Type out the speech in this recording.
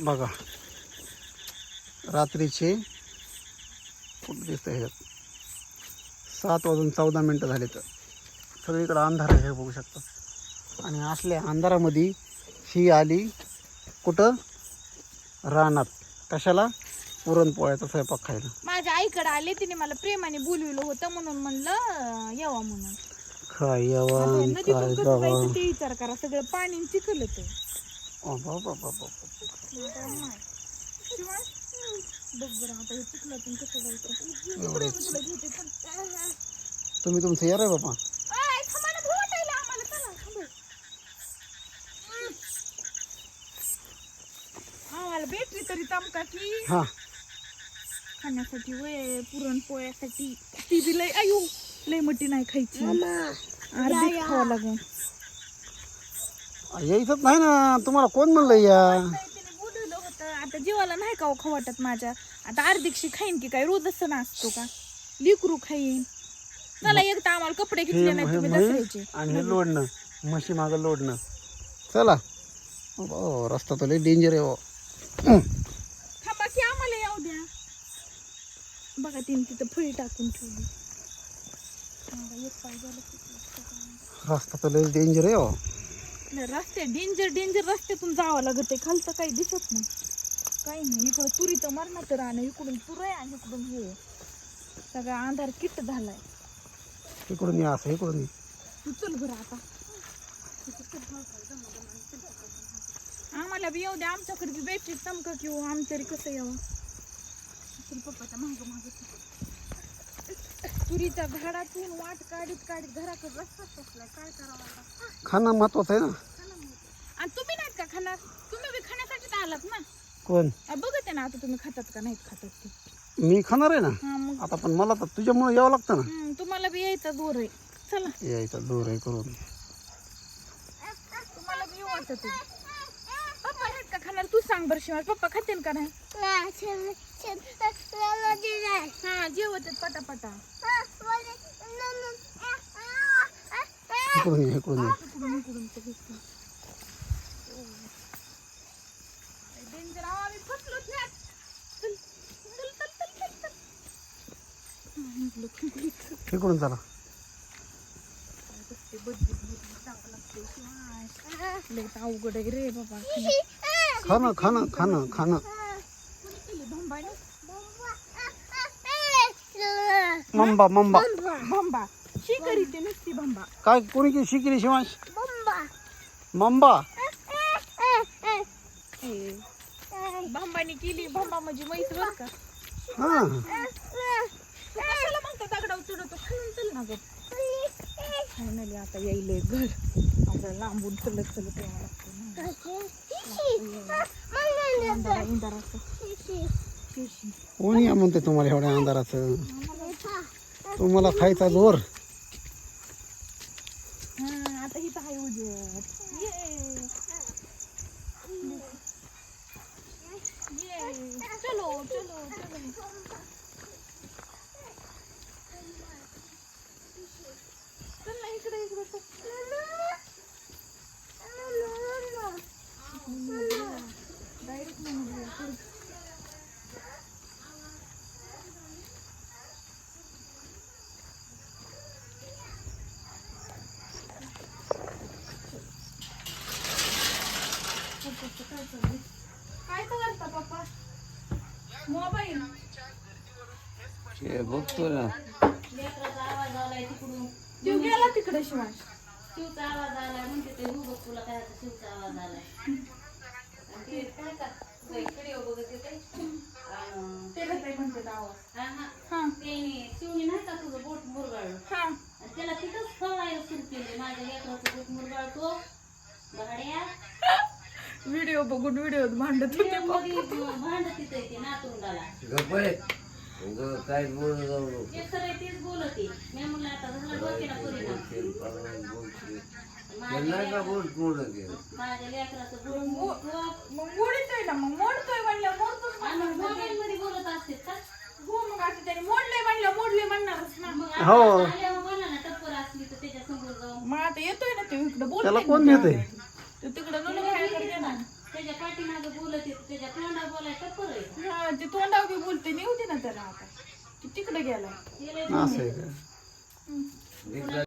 बघा. रात्रीचे कुठं दिसतं ह्याच्यात. सात वाजून चौदा मिनटं झाले तर. सगळीकडं अंधार आहे हे बघू शकता. आणि असल्या अंधारामध्ये ही आली कुठं? रानात. कशाला? पुरणपोळ्याचा स्वयंपाक खायला. माझ्या आईकडे आले तिने मला प्रेमाने बोलविलं होतं म्हणून म्हणलं यावं म्हणून. काय आता यावा नदीतून काय कसं जावा जायचं ते विचार करा सगळं पाणी चिखल ते तुम्ही तुमचं या रे भेटली तरी चमका की हा. खाण्यासाठी वय पुरणपोळ्यासाठी. ती बी लय आयु लय मोठी नाही खायची. खावं लागून. यायचंच नाही ना. तुम्हाला कोण म्हणलं या? तिने बोलवलं होतं आता जीवाला नाही का खाऊ वाटत माझ्या? आता अर्धिकशी खाईन की काय? रोज असं नाचतो का? लिकरू खाईन. चला एकदा आम्हाला कपडे हे घेतले नाही तुम्ही म्हैस दसऱ्याचे. आणि हे लोडणं. म्हशी मागं लोडणं. चला. हो रस्ता तर लय डेंजर आहे हो. थांबा की आम्हाला येऊ द्या. बघा तिने तिथं फळी टाकून ठेवली. एक. रस्ता तर लय डेंजर आहे हो. रस्ते डेंजर डेंजर रस्त्यातून जावं लागत आहे. खालचं काही दिसत नाही. काही नाही. इकडं तुरी तर मरणार तर आणि इकडून तुर आहे आणि इकडून हे सगळा अंधार किट झालाय. इकडून या असं इकडून. तू चल बरं आता. आम्हाला बी येऊ द्या आमच्याकडे बी बॅटरी चमका किंवा आम्ही तरी कसं यावं? पप्पाच्या माग माग तुरीच्या झाडातून वाट काढीत काढीत घराकडे रस्ताच असलाय काय करावं? खाणं महत्वाचं आहे ना. आणि तुम्ही नाहीत का खाणार? तुम्ही बी खाण्यासाठीच आलात ना. कोण? आ, बघत आहे ना आता तुम्ही खातात का नाहीत खातात ते. मी खाणार आहे ना? हा मग. आता पण मला तर तुझ्यामुळे यावं लागतं ना. हम्म, तुम्हाला बी यायचा दूर आहे. चला. यायचा दूर आहे करून. तुम्हाला बी येऊ वाटत आहे. पप्पा नाहीत का खाणार? तू सांग बरं शिवाय. पप्पा खातील का नाही? हा जेवत आहेत पटापटा. इकडून ये इकडून ये इकडून इकडून ते घेतलं. डेंजर आहो, आम्ही फसलोच ह्यात. चल, चल, चल, चल, चल, चल. हा, निघलो, निघलो. इकडून चला काय बसते, बदबूद, बदबूद, टाकावं लागते. शिवाय. लय तर अवघड आहे रे बाबा खाणं खाणं खाणं खाणं कोणी केली भंबाने? मंबा मंबा भंबा शिकारी ते नुसती भंबा काय कोणी की शिकली शिवांश? मंबा केली म्हणजे बर का? हा. तू कशाला म्हणतो दगडावर चढवतो? खालून चल ना ग. फायनली आता येईल घर. आता लांबून चलत चलत यावं लागतं ना. अंधारा इंधाराचं शिरशी. कोणी या म्हणते तुम्हाला एवढ्या अंधाराचं? तुम्हाला खायचा जोर हा आता हिथं आहे उजेड ये ये चलो चलो चलो चल ना इकडे इकडे चल. डायरेक्ट म्हणून काय तर करता पप्पा मोबाईल. हे बघतो ना तू गेला तिकडे शिवाय. शिवचा आवाज आलाय म्हणते ते बघ तुला काय आता शिवचा आवाज आलाय. आणि ते काय का? व्हिडिओ बघत येते. आणि ते काय म्हणते आवाज हा हा. हा. ते शिवणी नाही का तुझं बोट मुरगाळलं? हा. आणि त्याला तिथंच खवळायला सुरू केले. माझ्या लेकराचं बोट मुरगाळतो. भाड्या. व्हिडिओ बघून व्हिडिओ भांडत होते भांडत नातुंडाला गप्पे काय जाऊ नको. तेच बोलते. मी म्हणलं आता झालं डोक्याला परिणाम ते पागल बोलते. ते माझ्या नाही का बोल पूर्ण केलं माझ्या लेकराचं बोट मुरतो मग मोडतोय ना मग मोडतोय म्हणलं मोडतोच आणि म्हणणार. मोबाईल मध्ये बोलत असते का? हो मग आता त्याने मोडले म्हणलं मोडले म्हणणारच ना. मग हो. आता आल्यावर म्हणा ना टप्पर असली तर त्याच्यासमोर जाऊन. मग आता येतोय ना ते इकडे बोल त्याला कोण नेतंय? तो तिकडे नुन काय करते ना त्याच्या पाठीमागे बोलत येत त्याच्या त्या तोंडा बोलाय टप्पर आहे हा ते तोंडाव बी बोलते नेऊ दे ना त्याला आता. ती तिकडे गेला. असं आहे का?